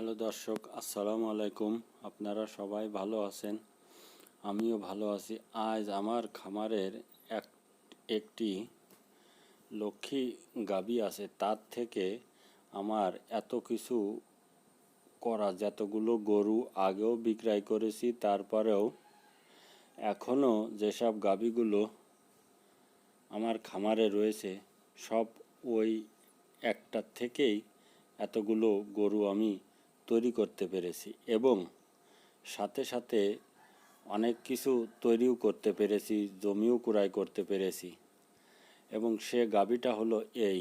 Hello দর্শক, আসসালামু আলাইকুম। আপনারা সবাই ভালো আছেন? আমিও ভালো আছি। আজ আমার খামারের এক, একটি লক্ষ্মী গাবি আছে। তার থেকে আমার এত কিছু করা, যতগুলো গরু আগেও বিক্রয় করেছি, তারপরেও এখনও যেসব গাবিগুলো আমার খামারে রয়েছে, সব ওই একটার থেকেই এতগুলো গরু আমি তৈরি করতে পেরেছি এবং সাথে সাথে অনেক কিছু তৈরিও করতে পেরেছি, জমিও কুড়াই করতে পেরেছি। এবং সে গাবিটা হলো এই।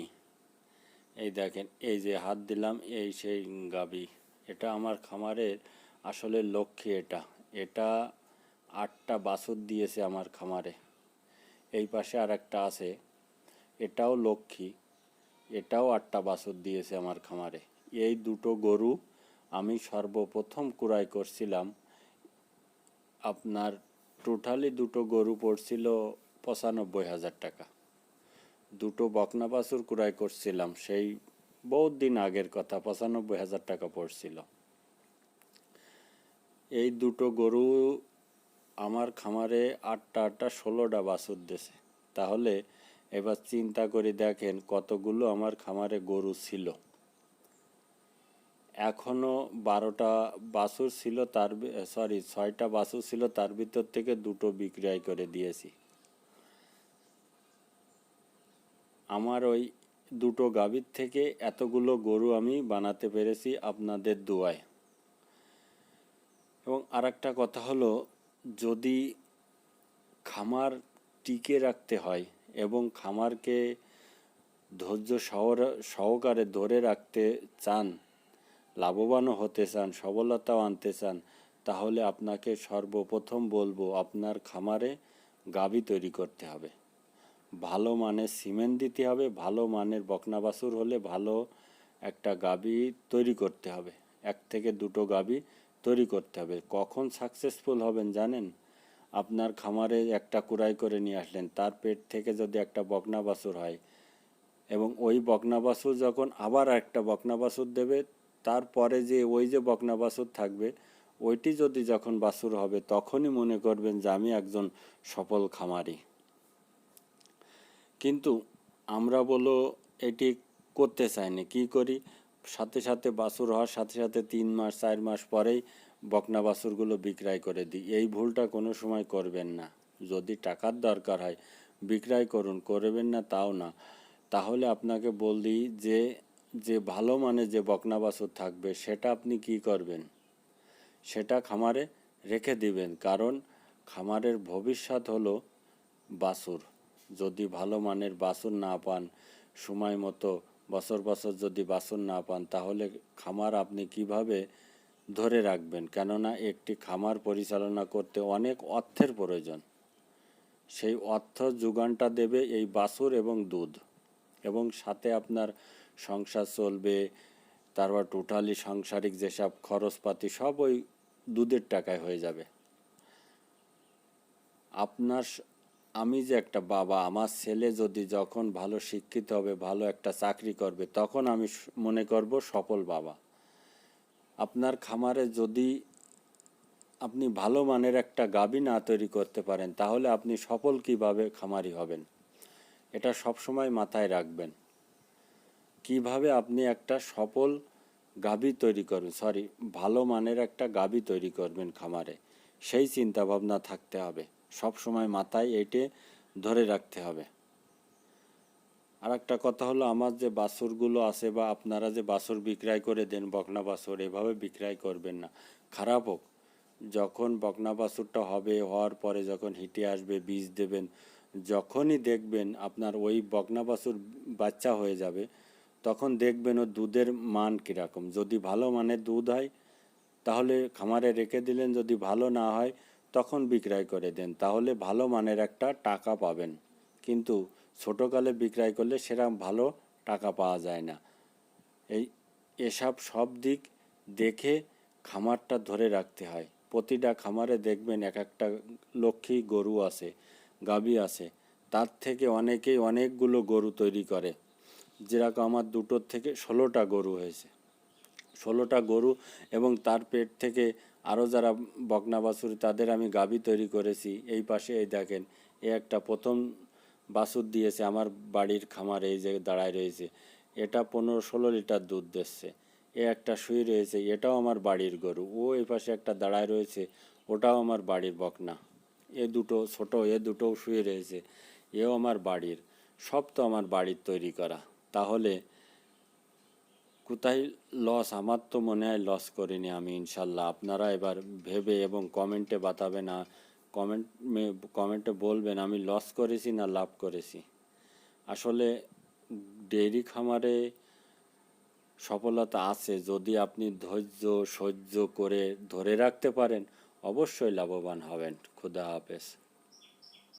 এই দেখেন, এই যে হাত দিলাম, এই সেই গাবি এটা আমার খামারের আসলে লক্ষ্যে এটা। এটা আটটা বাছুর দিয়েছে আমার খামারে। এই পাশে আর একটা আছে। এটাও লক্ষ্মী। এটাও আটটা বাছুর দিয়েছে আমার খামারে। এই দুটো গরু আমি সর্বপ্রথম কুড়াই করছিলাম। আপনার টোটালি দুটো গরু পড়ছিল পঁচানব্বই হাজার টাকা। দুটো বকনা বাছুর কুড়াই করছিলাম, সেই বহুত দিন আগের কথা, পঁচানব্বই হাজার টাকা পড়ছিল। এই দুটো গরু আমার খামারে আটটা আটটা ষোলোটা বাছুর দিয়েছে তাহলে এবার চিন্তা করে দেখেন কতগুলো আমার খামারে গরু ছিল। এখনও বারোটা বাছুর ছিল তার সরি ছয়টা বাছুর ছিল, তার ভিতর থেকে দুটো বিক্রয় করে দিয়েছি। আমার ওই দুটো গাভীর থেকে এতগুলো গরু আমি বানাতে পেরেছি আপনাদের দোয়ায়। এবং আরেকটা কথা হলো, যদি খামার টিকে রাখতে হয় এবং খামারকে ধৈর্য সহকারে ধরে রাখতে চান লাভবানও হতে চান সবলতাও আনতে চান, তাহলে আপনাকে সর্বপ্রথম বলব আপনার খামারে গাবি তৈরি করতে হবে। ভালো মানের সিমেন্ট দিতে হবে, ভালো মানের বকনা বাছুর হলে ভালো একটা গাবি তৈরি করতে হবে। এক থেকে দুটো গাবি তৈরি করতে হবে। কখন সাকসেসফুল হবেন জানেন? আপনার খামারে একটা কুড়াই করে নিয়ে আসলেন, তার পেট থেকে যদি একটা বকনা বাছুর হয় এবং ওই বকনা বাছুর যখন আবার একটা বকনা বাছুর দেবে তারপরে যে ওই যে বকনা বাছুর থাকবে, ওইটি যদি যখন বাছুর হবে, তখনই মনে করবেন যে আমি একজন সফল খামারি। কিন্তু আমরা বলো এটি করতে চাইনি, কি করি? সাথে সাথে বাছুর হওয়ার সাথে সাথে তিন মাস, চার মাস পরেই বকনা বাছুরগুলো বিক্রয় করে দিই। এই ভুলটা কোনো সময় করবেন না। যদি টাকার দরকার হয়, বিক্রয় করুন, করবেন না তাও না। তাহলে আপনাকে বলি যে যে ভালো মানে যে বকনা বাছুর থাকবে, সেটা আপনি কি করবেন? সেটা খামারে রেখে দিবেন, কারণ খামারের ভবিষ্যৎ হলো বাছুর যদি ভালো মানের বাছুর না পান, সময় মতো, বছর বছর যদি বাছুর না পান, তাহলে খামার আপনি কীভাবে ধরে রাখবেন? কেননা একটি খামার পরিচালনা করতে অনেক অর্থের প্রয়োজন। সেই অর্থ যোগানটা দেবে এই বাছুর এবং দুধ। এবং সাথে আপনার সংসার চলবে, তারপর টোটালি সাংসারিক যেসব খরচপাতি সব ওই দুধের টাকায় হয়ে যাবে। আপনার আমি যে একটা বাবা, আমার ছেলে যদি যখন ভালো শিক্ষিত হবে, ভালো একটা চাকরি করবে, তখন আমি মনে করব সফল বাবা। আপনার খামারে যদি আপনি ভালো মানের একটা গাবি না তৈরি করতে পারেন, তাহলে আপনি সফল কীভাবে খামারি হবেন? এটা সব সময় মাথায় রাখবেন। কীভাবে আপনি একটা সফল গাবি তৈরি করবেন সরি ভালো মানের একটা গাবি তৈরি করবেন খামারে। সেই চিন্তা ভাবনা থাকতে হবে। সব সময় মাথায় এটে ধরে রাখতে হবে। আর একটা কথা হলো, আমার যে বাছুরগুলো আছে বা আপনারা যে বাছুর বিক্রয় করে দেন, বকনা বাছুর, এভাবে বিক্রয় করবেন না। খারাপ হোক। যখন বকনা বাছুরটা হবে, হওয়ার পরে যখন হিটে আসবে, বীজ দেবেন, যখনই দেখবেন আপনার ওই বকনা বাছুর বাচ্চা হয়ে যাবে তখন দেখবেন ও দুধের মান কীরকম। যদি ভালো মানের দুধ হয়, তাহলে খামারে রেখে দিলেন, যদি ভালো না হয়, তখন বিক্রয় করে দেন। তাহলে ভালো মানের একটা টাকা পাবেন। কিন্তু ছোটোকালে বিক্রয় করলে সেরকম ভালো টাকা পাওয়া যায় না। এই এসব সব দিক দেখে খামারটা ধরে রাখতে হয়। প্রতিটা খামারে দেখবেন এক একটা লক্ষ্মী গরু আছে গাবি আছে। তার থেকে অনেকেই অনেকগুলো গরু তৈরি করে। যেরকম আমার দুটোর থেকে ষোলোটা গরু হয়েছে। ষোলোটা গরু এবং তার পেট থেকে আরও যারা বকনা বাছুর, তাদের আমি গাভী তৈরি করেছি। এই পাশে এই দেখেন, এ একটা প্রথম বাছুর দিয়েছে আমার বাড়ির খামারে, এই যে দাঁড়ায় রয়েছে। এটা পনেরো ষোলো লিটার দুধ দিচ্ছে। এ একটা শুয়ে রয়েছে, এটাও আমার বাড়ির গরু। ও এই পাশে একটা দাঁড়ায় রয়েছে, ওটাও আমার বাড়ির বকনা। এ দুটো ছোট, এ দুটোও শুয়ে রয়েছে, এও আমার বাড়ির। সব তো আমার বাড়ির তৈরি করা। তাহলে কোথায় লস আমার তো মনে হয় লস করিনি আমি, ইনশাল্লাহ। আপনারা এবার ভেবে এবং কমেন্টে বাতাবে না কমেন্ট কমেন্টে বলবেন, আমি লস করেছি না লাভ করেছি? আসলে ডেইরি খামারে সফলতা আছে, যদি আপনি ধৈর্য, সহ্য করে ধরে রাখতে পারেন, অবশ্যই লাভবান হবেন। খুদা হাফেজ।